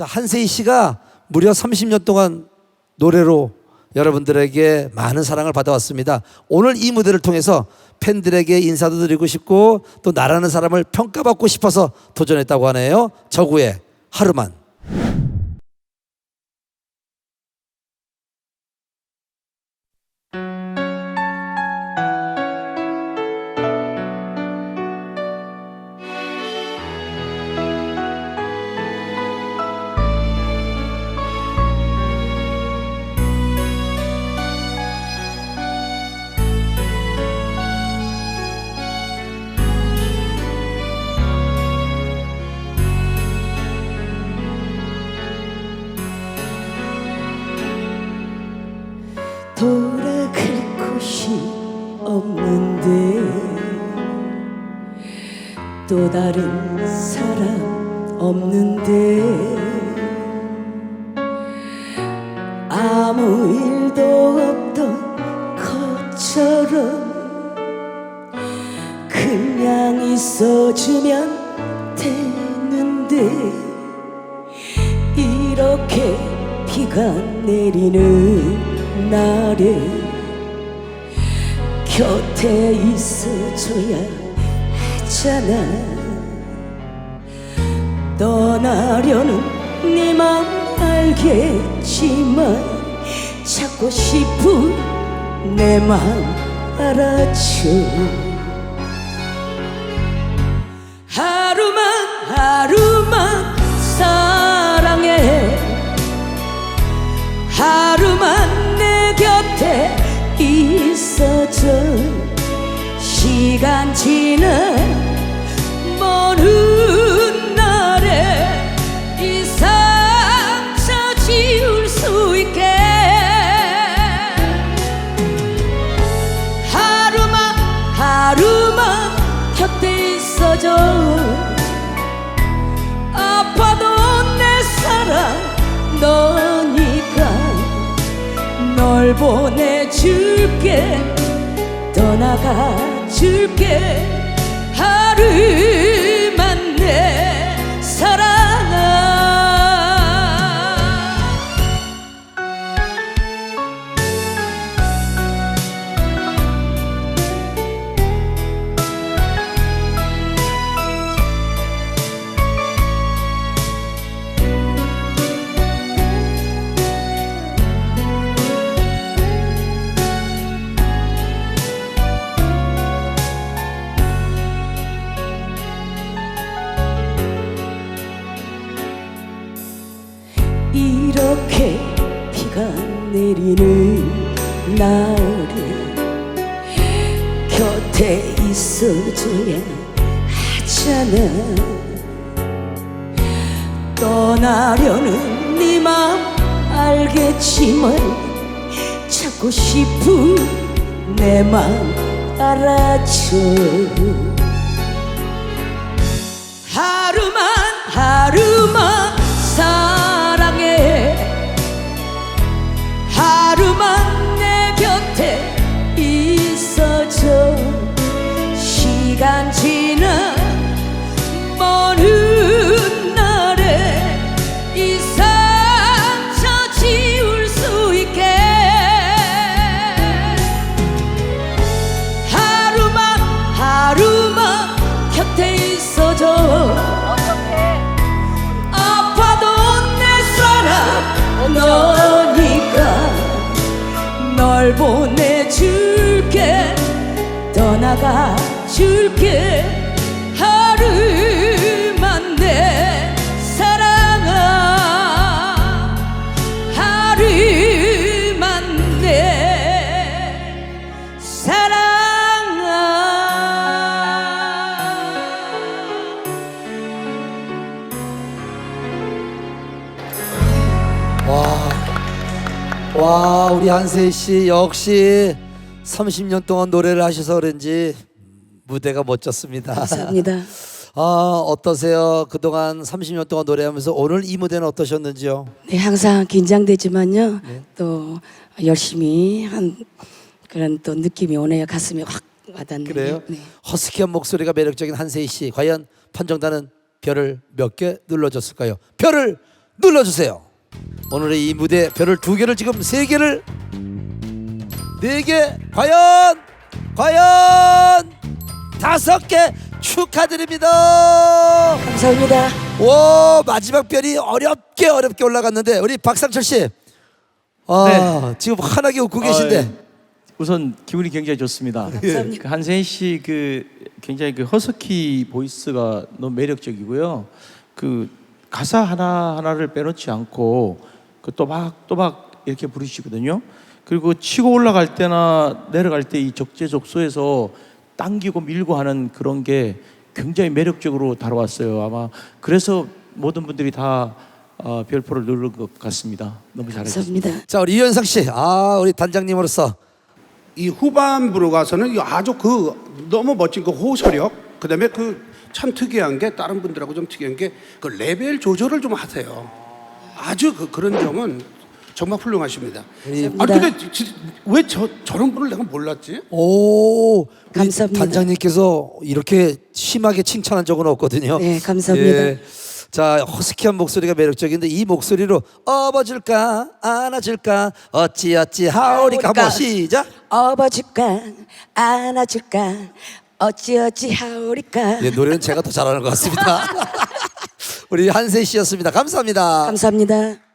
자, 한세희 씨가 무려 30년 동안 노래로 여러분들에게 많은 사랑을 받아왔습니다. 오늘 이 무대를 통해서 팬들에게 인사도 드리고 싶고 또 나라는 사람을 평가받고 싶어서 도전했다고 하네요. 저구의 하루만. 돌아갈 곳이 없는데 또 다른 사람 없는데 아무 일도 없던 것처럼 그냥 있어주면 되는데 이렇게 비가 내리는 날에 곁에 있어줘야 하잖아. 떠나려는 네맘 알겠지만 찾고 싶은 내 맘 알아줘 시간 지나 먼 날에 이 상처 지울 수 있게. 하루만 하루만 곁에 있어줘. 아파도 내 사랑 너니까 널 보내줄게 떠나가 줄게. 하루만 내 사랑 날에 곁에 있어줘야 하잖아. 떠나려는 네 맘 알겠지만 찾고 싶은 내 맘 알아줘. 하루만 아파도 내 사랑 너니까 널 보내줄게 떠나가 줄게. 하루 와, 우리 한세희 씨 역시 30년 동안 노래를 하셔서 그런지 무대가 멋졌습니다. 감사합니다. 아, 어떠세요? 그동안 30년 동안 노래하면서 오늘 이 무대는 어떠셨는지요? 네, 항상 긴장되지만요. 네. 또 열심히 한 그런 또 느낌이 오네요. 가슴이 확 와닿네요. 그래요? 네. 허스키한 목소리가 매력적인 한세희 씨. 과연 판정단은 별을 몇 개 눌러줬을까요? 별을 눌러주세요. 오늘의 이 무대 별을 두 개를 지금 세 개를 네 개 과연 과연 다섯 개 축하드립니다. 감사합니다. 와 마지막 별이 어렵게 어렵게 올라갔는데 우리 박상철 씨, 아 지금 환하게 웃고 계신데 아, 예. 우선 기분이 굉장히 좋습니다. 감사합니다. 그 한세희 씨그 굉장히 그 허스키 보이스가 너무 매력적이고요. 그 가사 하나 하나를 빼놓지 않고 그 또박 또박 이렇게 부르시거든요. 그리고 치고 올라갈 때나 내려갈 때 이 적재적소에서 당기고 밀고 하는 그런 게 굉장히 매력적으로 다뤄왔어요. 아마 그래서 모든 분들이 다 어, 별표를 누른 것 같습니다. 너무 잘하셨습니다. 감사합니다. 자 우리 이현상 씨, 아 우리 단장님으로서 이 후반부로 가서는 이 아주 그 너무 멋진 그 호소력 그다음에 그 참 특이한 게 다른 분들하고 좀 특이한 게 그 레벨 조절을 좀 하세요. 아주 그 그런 점은 정말 훌륭하십니다. 아 근데 왜저 저런 분을 내가 몰랐지? 오 우리 감사합니다. 단장님께서 이렇게 심하게 칭찬한 적은 없거든요. 네, 감사합니다. 예. 자 허스키한 목소리가 매력적인데 이 목소리로 업어줄까 안아줄까 어찌 어찌 하오리까 한번 하오리까. 시작. 업어줄까 안아줄까 어찌어찌 하오리까 예, 노래는 제가 더 잘하는 것 같습니다. 우리 한세 씨였습니다. 감사합니다. 감사합니다.